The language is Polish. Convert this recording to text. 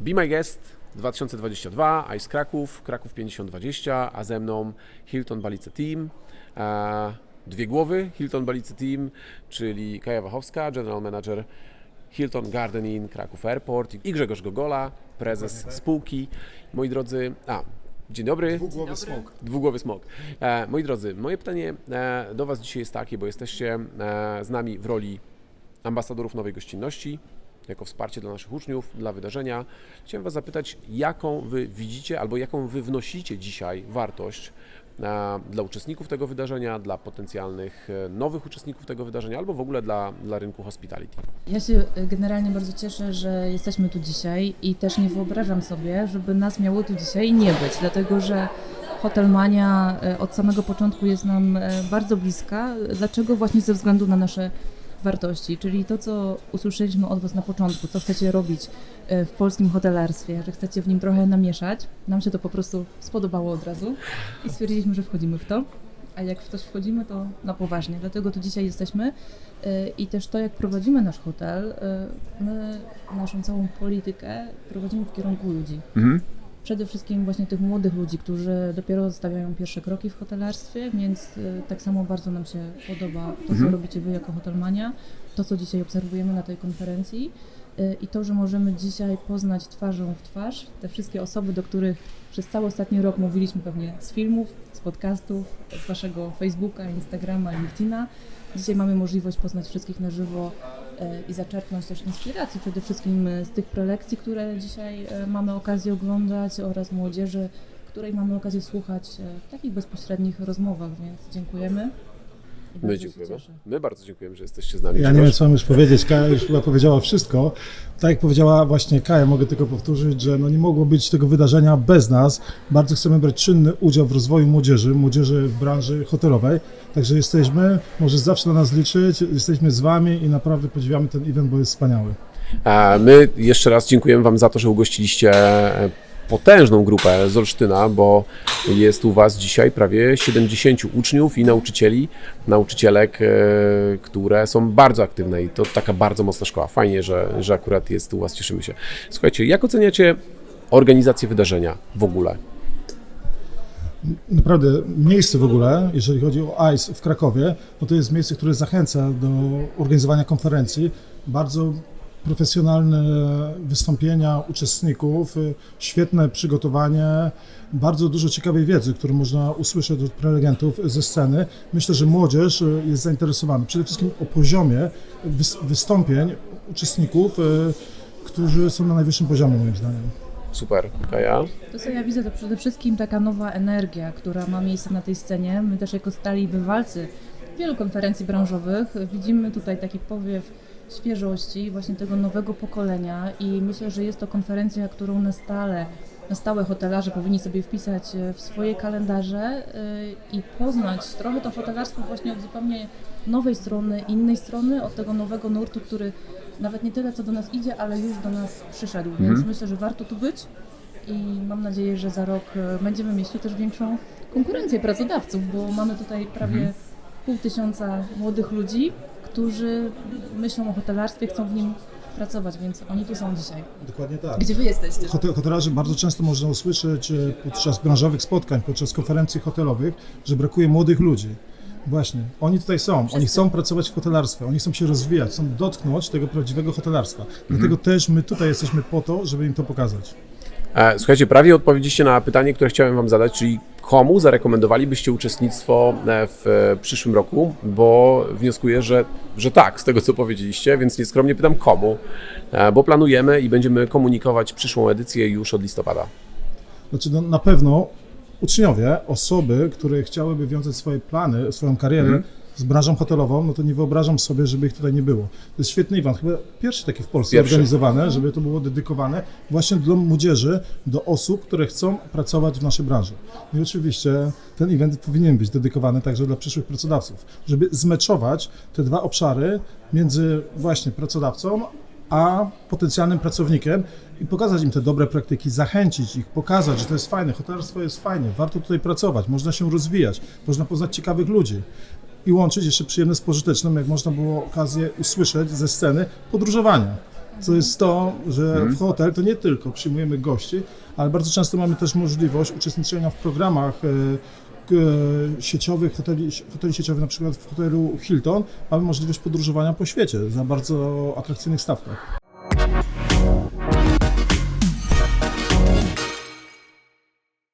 Be My Guest 2022, Ice Kraków, Kraków 5020, a ze mną Hilton Balice Team. e, Dwie głowy Hilton Balice Team, czyli Kaja Wachowska, General Manager Hilton Garden Inn Kraków Airport i Grzegorz Gogola, prezes spółki. Moi drodzy, a dzień dobry. Dwugłowy smok. Dwugłowy smok. E, moi drodzy, moje pytanie e, do Was dzisiaj jest takie, bo jesteście e, z nami w roli ambasadorów nowej gościnności, jako wsparcie dla naszych uczniów, dla wydarzenia. Chciałem Was zapytać, jaką Wy widzicie albo jaką Wy wnosicie dzisiaj wartość e, dla uczestników tego wydarzenia, dla potencjalnych e, nowych uczestników tego wydarzenia albo w ogóle dla, dla rynku hospitality. Ja się y, generalnie bardzo cieszę, że jesteśmy tu dzisiaj i też nie wyobrażam sobie, żeby nas miało tu dzisiaj nie być, dlatego że Hotelmania od samego początku jest nam bardzo bliska. Dlaczego? Właśnie ze względu na nasze wartości, czyli to, co usłyszeliśmy od Was na początku, co chcecie robić y, w polskim hotelarstwie, że chcecie w nim trochę namieszać. Nam się to po prostu spodobało od razu i stwierdziliśmy, że wchodzimy w to. A jak w coś wchodzimy, to na poważnie. Dlatego tu dzisiaj jesteśmy. Y, I też to, jak prowadzimy nasz hotel, y, my naszą całą politykę prowadzimy w kierunku ludzi. Mhm. Przede wszystkim właśnie tych młodych ludzi, którzy dopiero stawiają pierwsze kroki w hotelarstwie, więc y, tak samo bardzo nam się podoba to, co Mhm. robicie Wy jako Hotelmania, to, co dzisiaj obserwujemy na tej konferencji y, i to, że możemy dzisiaj poznać twarzą w twarz te wszystkie osoby, do których przez cały ostatni rok mówiliśmy pewnie z filmów, z podcastów, z Waszego Facebooka, Instagrama, LinkedIna. Dzisiaj mamy możliwość poznać wszystkich na żywo e, i zaczerpnąć też inspiracji przede wszystkim e, z tych prelekcji, które dzisiaj e, mamy okazję oglądać oraz młodzieży, której mamy okazję słuchać e, w takich bezpośrednich rozmowach, więc dziękujemy. My dziękujemy. My bardzo dziękujemy, że jesteście z nami. Ja nie wiem, co mam już powiedzieć. Kaja już chyba powiedziała wszystko. Tak jak powiedziała właśnie Kaja, mogę tylko powtórzyć, że no nie mogło być tego wydarzenia bez nas. Bardzo chcemy brać czynny udział w rozwoju młodzieży, młodzieży w branży hotelowej. Także jesteśmy, możesz zawsze na nas liczyć, jesteśmy z Wami i naprawdę podziwiamy ten event, bo jest wspaniały. My jeszcze raz dziękujemy Wam za to, że ugościliście e, potężną grupę z Olsztyna, bo jest u Was dzisiaj prawie 70 uczniów i nauczycieli, nauczycielek, e, które są bardzo aktywne i to taka bardzo mocna szkoła. Fajnie, że, że akurat jest u Was, cieszymy się. Słuchajcie, jak oceniacie organizację wydarzenia w ogóle? Naprawdę miejsce w ogóle, jeżeli chodzi o ICE w Krakowie, no to jest miejsce, które zachęca do organizowania konferencji. Bardzo profesjonalne wystąpienia uczestników, y, świetne przygotowanie, bardzo dużo ciekawej wiedzy, którą można usłyszeć od prelegentów ze sceny. Myślę, że młodzież y, jest zainteresowana przede wszystkim o poziomie wys- wystąpień uczestników, y, którzy są na najwyższym poziomie moim zdaniem. Super, Kaja? To, co ja widzę, to przede wszystkim taka nowa energia, która ma miejsce na tej scenie. My też jako stali bywalcy wielu konferencji branżowych widzimy tutaj taki powiew świeżości, właśnie tego nowego pokolenia. I myślę, że jest to konferencja, którą na stale, na stałe hotelarze powinni sobie wpisać e, w swoje kalendarze y, i poznać trochę to hotelarstwo właśnie od zupełnie nowej strony, innej strony, od tego nowego nurtu, który nawet nie tyle co do nas idzie, ale już do nas przyszedł, więc myślę, że warto tu być i mam nadzieję, że za rok e, będziemy mieć tu też większą konkurencję pracodawców, bo mamy tutaj prawie pół tysiąca młodych ludzi, którzy myślą o hotelarstwie, chcą w nim pracować, więc oni tu są dzisiaj. Dokładnie tak. Gdzie wy jesteście? Hotel, hotelarzy bardzo często można usłyszeć e, podczas branżowych spotkań, podczas konferencji hotelowych, że brakuje młodych ludzi. Właśnie, oni tutaj są, oni chcą pracować w hotelarstwie, oni chcą się rozwijać, chcą dotknąć tego prawdziwego hotelarstwa. Dlatego też my tutaj jesteśmy po to, żeby im to pokazać. E, Słuchajcie, prawie odpowiedzieliście na pytanie, które chciałem Wam zadać, czyli komu zarekomendowalibyście uczestnictwo e, w e, przyszłym roku, bo wnioskuję, że, że tak, z tego co powiedzieliście, więc nieskromnie pytam komu, bo planujemy i będziemy komunikować przyszłą edycję już od listopada. Znaczy, no, na pewno uczniowie, osoby, które chciałyby wiązać swoje plany, swoją karierę z branżą hotelową, no to nie wyobrażam sobie, żeby ich tutaj nie było. To jest świetny event, chyba pierwszy taki w Polsce Pierwszy. organizowany, żeby to było dedykowane właśnie dla młodzieży, do osób, które chcą pracować w naszej branży. No I oczywiście ten event powinien być dedykowany także dla przyszłych pracodawców, żeby zmeczować te dwa obszary między właśnie pracodawcą, a potencjalnym pracownikiem i pokazać im te dobre praktyki, zachęcić ich, pokazać, że to jest fajne, hotelarstwo jest fajne, warto tutaj pracować, można się rozwijać, można poznać ciekawych ludzi i łączyć jeszcze przyjemne z pożytecznym, jak można było okazję usłyszeć ze sceny podróżowania. to jest to, że Mhm. w hotel to nie tylko przyjmujemy gości, ale bardzo często mamy też możliwość uczestniczenia w programach e, e, sieciowych, hoteli, hoteli sieciowych, na przykład w hotelu Hilton mamy możliwość podróżowania po świecie za bardzo atrakcyjnych stawkach.